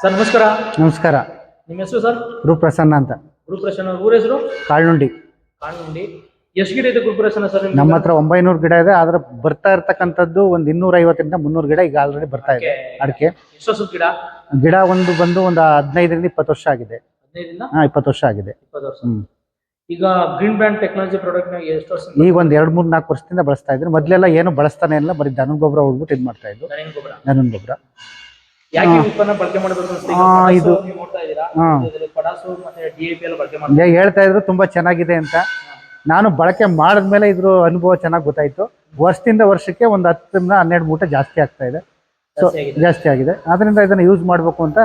Sir ನಮಸ್ಕಾರ. ನಮಸ್ಕಾರ. ನಿಮ್ಮ ಹೆಸರು ಸರ್? ರೂಪ್ರಸನ್ನ ಅಂತ. ರೂಪ್ರಸನ್ನ ಊರ ಹೆಸರು? ಕಾಳ್ನುಂಡಿ. ಕಾಳ್ನುಂಡಿ. ಎಷ್ಟು ಗಿಡ ಇದೆ ಗುರುಪ್ರಸನ್ನ ಸರ್ ನಿಮ್ಗೆ? ನಮ್ಮ ಹತ್ರ ಒಂಬೈನೂರು ಗಿಡ ಇದೆ ಆದ್ರೆ ಬರ್ತಾ ಇರ್ತಕ್ಕಂಥದ್ದು ಒಂದು ಇನ್ನೂರ ಐವತ್ತರಿಂದ ಮುನ್ನೂರು ಗಿಡ ಈಗ ಆಲ್ರೆಡಿ ಬರ್ತಾ ಇದೆ. ಅಡಿಕೆ ಎಷ್ಟು ವರ್ಷದ ಗಿಡ? ಗಿಡ ಒಂದು ಬಂದು ಒಂದು ಹದಿನೈದರಿಂದ ಇಪ್ಪತ್ತು ವರ್ಷ ಆಗಿದೆ. ಹದಿನೈದರಿಂದ? ಹಾ ಇಪ್ಪತ್ತು ವರ್ಷ ಆಗಿದೆ. ಇಪ್ಪತ್ತು ವರ್ಷ. ಹ್ಮ್. ಈಗ ಗ್ರೀನ್ ಬ್ಯಾಂಡ್ ಟೆಕ್ನಾಲಜಿ ಪ್ರಾಡಕ್ಟ್ ನಾಗ ಎಷ್ಟು ವರ್ಷ ಈಗ ಒಂದ್ ಎರಡ್ ಮೂರ್ ನಾಲ್ಕು ವರ್ಷದಿಂದ ಬಳಸ್ತಾ ಇದ್ರು. ಮೊದ್ಲೆಲ್ಲ ಏನು ಬಳಸ್ತಾನೆ ಇಲ್ಲ ಬರೀ ದನ ಗೊಬ್ಬರ ಹೊಡ್ಬಿಟ್ಟು ಇದು ಮಾಡ್ತಾ ಇದ್ರು. ದನಿನ ಗೊಬ್ಬರ ದನದ ಗೊಬ್ಬರ ಯಾಕೆ ಈ ಉತ್ಪನ್ನ ಬಳಕೆ ಮಾಡಬೇಕು ಅನ್ಸುತ್ತೆ? ಈಗ ಆ, ಪಟಾಸು ಇದು- ನೀವು ನೋಡ್ತಾ ಇದ್ದೀರಾ? ಹಾ. ಇದ್ರಲ್ಲಿ ಪಟಾಸು ಮತ್ತೆ ಡಿ ಎ ಪಿ ಎಲ್ಲ ಬಳಕೆ ಮಾಡ್ತಾರೆ. ಈಗ ಹೇಳ್ತಾ ಇದ್ರು ತುಂಬಾ ಚೆನ್ನಾಗಿದೆ ಅಂತ. ನಾನು ಬಳಕೆ ಮಾಡಿದ್ಮೇಲೆ ಇದ್ರ ಅನುಭವ ಚೆನ್ನಾಗಿ ಗೊತ್ತಾಯ್ತು. ವರ್ಷದಿಂದ ವರ್ಷಕ್ಕೆ ಒಂದು ಹತ್ತರಿಂದ ಹನ್ನೆರಡು ಮೂಟ ಜಾಸ್ತಿ ಆಗ್ತಾ ಇದೆ. ಸೊ ಜಾಸ್ತಿ ಆಗಿದೆ. ಆದ್ರಿಂದ ಆಗಿದೆ. ಅದರಿಂದ ಇದನ್ನ ಯೂಸ್ ಮಾಡಬೇಕು ಅಂತ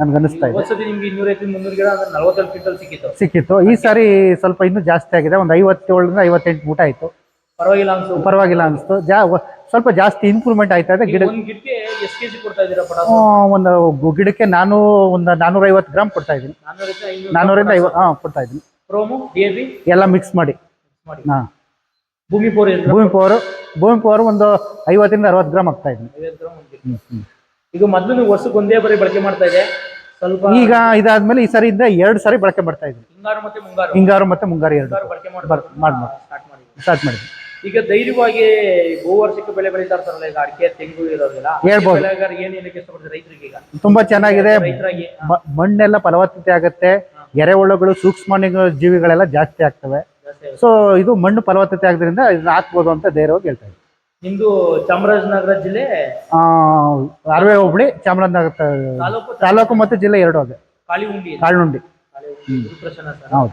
ನನ್ಗೆ ಅನಿಸ್ತಾ ಇದೆ. ವರ್ಷದ ನಿಮ್ಗೆ ಇನ್ನೂರೈವತ್ತು ಮುನ್ನೂರು ಗಿಡ ಅಂದ್ರೆ ನಲವತ್ತೈದು ಕ್ವಿಂಟಲ್ ಸಿಕ್ಕಿತ್ತು. ಸಿಕ್ಕಿತ್ತು. ಈ ಸಾರಿ ಸ್ವಲ್ಪ ಇನ್ನೂ ಜಾಸ್ತಿ ಆಗಿದೆ. ಒಂದು ಐವತ್ತೇಳರಿಂದ ಐವತ್ತೆಂಟು ಮೂಟ ಆಯ್ತು. ಪರವಾಗಿಲ್ಲ ಅನ್ಸು. ಪರವಾಗಿಲ್ಲ ಅನಿಸ್ತು. ಜಾ ವ- ಸ್ವಲ್ಪ ಜಾಸ್ತಿ ಇಂಪ್ರೂವ್ಮೆಂಟ್ ಆಯ್ತಾ ಇದೆ ಗಿಡ ಒಂದ್ ಗಿಡಕ್ಕೆ ಎಷ್ಟು ಕೆಜಿ ಕೊಡ್ತಾ ಇದ್ದೀರಾ ಆ, ಪಟಾಸು ಒಂದು ಗಿಡಕ್ಕೆ ನಾನು ಒಂದು ನಾನೂರೈವತ್ತು ಗ್ರಾಮ್ ಕೊಡ್ತಾ ಇದ್ದೀನಿ. ಐನೂರು ನಾನೂರಿಂದ ಐವತ್ತು ಹಾಂ ಕೊಡ್ತಾ ಇದ್ದೀನಿ. ಪ್ರೋಮೋ ಡಿ ಎ ಪಿ ಎಲ್ಲ ಮಿಕ್ಸ್ ಮಾಡಿ. ಮಾಡಿ. ಹಾಂ. ಭೂಮಿ ಪೋರ್ ಭೂಮಿ ಪೋರ್ ಭೂಮಿ ಪವರ್ ಒಂದು ಐವತ್ತರಿಂದ ಅರವತ್ತು ಗ್ರಾಮ್ ಆಗ್ತಾ ಇದ್ದೀನಿ. ಐವತ್ತು ಗ್ರಾಮ್ ಹ್ಮ್. ಈಗ ಮೊದಲು ನೀವು ವರ್ಷಕ್ಕೆ ಒಂದೇ ಬರೀ ಬಳಕೆ ಮಾಡ್ತಾ ಇದೆ ಸ್ವಲ್ಪ ಈಗ ಇದಾದ್ಮೇಲೆ ಈ ಸರಿ ಇಂದ ಎರಡು ಸಾರಿ ಬಳಕೆ ಮಾಡ್ತಾ ಇದ್ದೀನಿ. ಹಿಂಗಾರು ಮತ್ತೆ ಮುಂಗಾರು. ಹಿಂಗಾರು ಮತ್ತೆ ಮುಂಗಾರು ಎರಡು. ಬಳಕೆ ಮಾಡಿ. ಸ್ಟಾರ್ಟ್ ಮಾಡಿ. ಸ್ಟಾರ್ಟ್ ಮಾಡಿದ್ದೀನಿ. ಈಗ ಧೈರ್ಯವಾಗಿ ಬಹುವಾರ್ಷಿಕ ಬೆಳೆ ಬೆಳೀತಾ ಇರ್ತಾರಲ್ಲ ಈಗ ಅಡಿಕೆ ತೆಂಗು ಇರೋದಿಲ್ಲ ಹೇಳ್ಬೋದು. ಏನ್ ಇಷ್ಟಪಡ್ತಾರೆ ರೈತರಿಗೆ ಈಗ? ತುಂಬಾ ಚೆನ್ನಾಗಿದೆ. ರೈತರಾಗಿ ಮ- ಮಣ್ಣೆಲ್ಲ ಫಲವತ್ತತೆ ಆಗುತ್ತೆ. ಎರೆಹುಳುಗಳು ಸೂಕ್ಷ್ಮ ಜೀವಿಗಳೆಲ್ಲ ಜಾಸ್ತಿ ಆಗ್ತವೆ. ಜಾಸ್ತಿ ಆಗುತ್ತೆ. ಸೊ ಇದು ಮಣ್ಣು ಫಲವತ್ತತೆ ಆಗೋದ್ರಿಂದ ಇದನ್ನ ಹಾಕ್ಬೋದು ಅಂತ ಧೈರ್ಯವಾಗಿ ಹೇಳ್ತಾ ಇದ್ದೀನಿ. ನಿಮ್ದು ಚಾಮರಾಜನಗರ ಜಿಲ್ಲೆ? ಆ, ಅರವೆ ಹೋಬಳಿ ಚಾಮರಾಜನಗರ ತ- ತಾಲೂಕು ತಾಲೂಕು. ಮತ್ತು ಜಿಲ್ಲೆ ಎರಡು ಅದೇ. ಕಾಳಿಹುಂಡಿ. ಕಾಳುಂಡಿ ಕಾಳ್ನುಂಡಿ ಕಾಳಿಹುಂಡಿ, ಗುರುಪ್ರಸನ್ನ ಸರ್. ಹೌದು.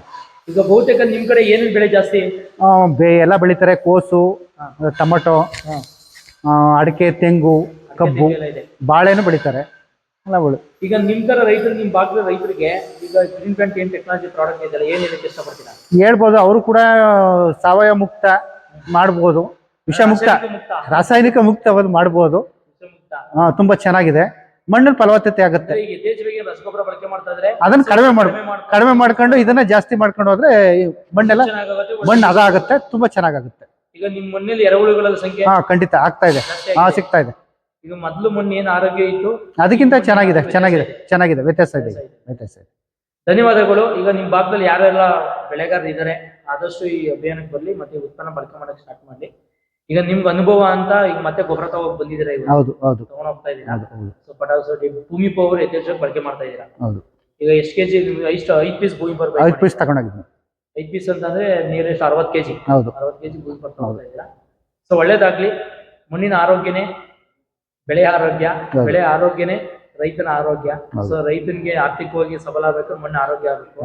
ಈಗ ಬಹುತೇಕ ನಿಮ್ ಕಡೆ ಏನೇನ್ ಬೆಳೆ ಜಾಸ್ತಿ? ಬೆ ಎಲ್ಲ ಬೆಳಿತಾರೆ. ಕೋಸು ಟೊಮೊಟೊ ಅಡಿಕೆ ತೆಂಗು ಕಬ್ಬು ಬಾಳೆನೂ ಬೆಳಿತಾರೆ. ಎಲ್ಲ ಈಗ ನಿಮ್ ತರ ರೈತರು ನಿಮ್ ಭಾಗದ ರೈತರಿಗೆ ಈಗ ಗ್ರೀನ್ ಪ್ಲಾಂಟ್ ಏನ್ ಟೆಕ್ನಾಲಜಿ ಪ್ರಾಡಕ್ಟ್ ಇದೆಯಲ್ಲ ಏನ್ ಹೇಳಕ್ಕೆ ಇಷ್ಟಪಡ್ತೀರಾ? ಹೇಳ್ಬೋದು. ಅವರು ಕೂಡ ಸಾವಯವ ಮುಕ್ತ ಮಾಡ್ಬೋದು. ವಿಷ ಮುಕ್ತ. ರಾಸಾಯನಿಕ ಮುಕ್ತ ಮಾಡಬಹುದು ಮಾಡ್ಬೋದು ತುಂಬಾ ಚೆನ್ನಾಗಿದೆ. ಮಣ್ಣಿನ ಫಲವತ್ತತೆ ಆಗುತ್ತೆ. ರಸಗೊಬ್ಬರ ಬಳಕೆ ಮಾಡ್ತಾ ಇದ್ರೆ ಅದನ್ನ ಕಡಿಮೆ ಮಾಡ ಕಡಿಮೆ ಮಾಡ್ಕೊಂಡು ಇದನ್ನ ಜಾಸ್ತಿ ಮಾಡ್ಕೊಂಡು ಹೋದ್ರೆ ಮಣ್ಣೆಲ್ಲ. ಮಣ್ಣು ಅದ ಆಗುತ್ತೆ ತುಂಬಾ ಚೆನ್ನಾಗುತ್ತೆ ಈಗ ನಿಮ್ ಮಣ್ಣಲ್ಲಿ ಎರೆಹುಳುಗಳ ಸಂಖ್ಯೆ? ಹಾ ಖಂಡಿತ ಆಗ್ತಾ ಇದೆ. ಹಾ ಸಿಗ್ತಾ ಇದೆ. ಈಗ ಮೊದಲು ಮಣ್ಣು ಏನ್ ಆರೋಗ್ಯ ಇತ್ತು? ಅದಕ್ಕಿಂತ ಚೆನ್ನಾಗಿದೆ ಚೆನ್ನಾಗಿದೆ ಚೆನ್ನಾಗಿದೆ. ವ್ಯತ್ಯಾಸ ಇದೆ ವ್ಯತ್ಯಾಸ ಇದೆ. ಧನ್ಯವಾದಗಳು. ಈಗ ನಿಮ್ ಭಾಗದಲ್ಲಿ ಯಾರೆಲ್ಲ ಬೆಳೆಗಾರರು ಇದ್ದಾರೆ ಆದಷ್ಟು ಈ ಅಭಿಯಾನಕ್ಕೆ ಬರ್ಲಿ ಮತ್ತೆ ಉತ್ಪನ್ನ ಬಳಕೆ ಮಾಡಕ್ ಸ್ಟಾರ್ಟ್ ಮಾಡ್ಲಿ ಈಗ ನಿಮ್ಗೆ ಅನುಭವ ಅಂತ ಈಗ ಮತ್ತೆ ಗೊಬ್ಬರ ತಗೋಗಿ ಬಂದಿದ್ದೀರಾ ಈಗ ಹೌದು ಹೌದು. ತಗೊಂಡ್ ಹೋಗ್ತಾ ಇದ್ದೀರಾ? ಹೌದು ಹೌದು. ಸೊ ಪಟಾಸು ಭೂಮಿ ಪವರ್ ಯಥೇಚ್ಛವಾಗಿ ಬಳಕೆ ಮಾಡ್ತಾ ಇದ್ದೀರಾ? ಹೌದು. ಈಗ ಎಷ್ಟು ಕೆಜಿ ಎಷ್ಟು ಐದ್ ಪೀಸ್ ಭೂಮಿ ಪವರ್ ಐದು ಪೀಸ್ ತಗೊಂಡೋಗಿದ್ದೀನಿ. ಐದ್ ಪೀಸ್ ಅಂತಂದ್ರೆ ನಿಯರ್ ಎಷ್ಟು? ಅರವತ್ ಕೆಜಿ? ಹೌದು. ಅರವತ್ತು ಕೆಜಿ ಭೂಮಿ ಪವರ್ ತಗೊಳ್ತಾ ಇದ್ದೀರಾ? ಸೊ ಒಳ್ಳೇದಾಗ್ಲಿ. ಮಣ್ಣಿನ ಆರೋಗ್ಯನೇ ಬೆಳೆ ಆರೋಗ್ಯ. ಬೆಳೆ ಆರೋಗ್ಯನೇ ರೈತನ ಆರೋಗ್ಯ. ಸೊ ರೈತನಿಗೆ ಆರ್ಥಿಕವಾಗಿ ಸಬಲ ಆಗಬೇಕು ಮಣ್ಣು ಆರೋಗ್ಯ ಆಗಬೇಕು.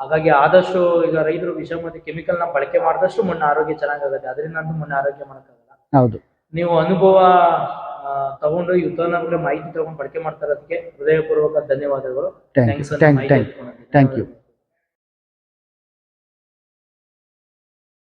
ಹಾಗಾಗಿ ಆದಷ್ಟು ಈಗ ರೈತರು ವಿಷ ಮತ್ತೆ ಕೆಮಿಕಲ್ನ ಬಳಕೆ ಮಾಡಿದಷ್ಟು ಮಣ್ಣು ಆರೋಗ್ಯ ಚೆನ್ನಾಗಾಗುತ್ತೆ. ಅದರಿಂದ ಅಂತೂ ಮಣ್ಣು ಆರೋಗ್ಯ ಮಾಡೋಕ್ಕಾಗಲ್ಲ. ಹೌದು. ನೀವು ಅನುಭವ ತಗೊಂಡು ಯುದ್ಧ ಮಾಹಿತಿ ತಗೊಂಡು ಬಳಕೆ ಮಾಡ್ತಾ ಇರೋದಕ್ಕೆ ಹೃದಯಪೂರ್ವಕ ಧನ್ಯವಾದಗಳು. Thank you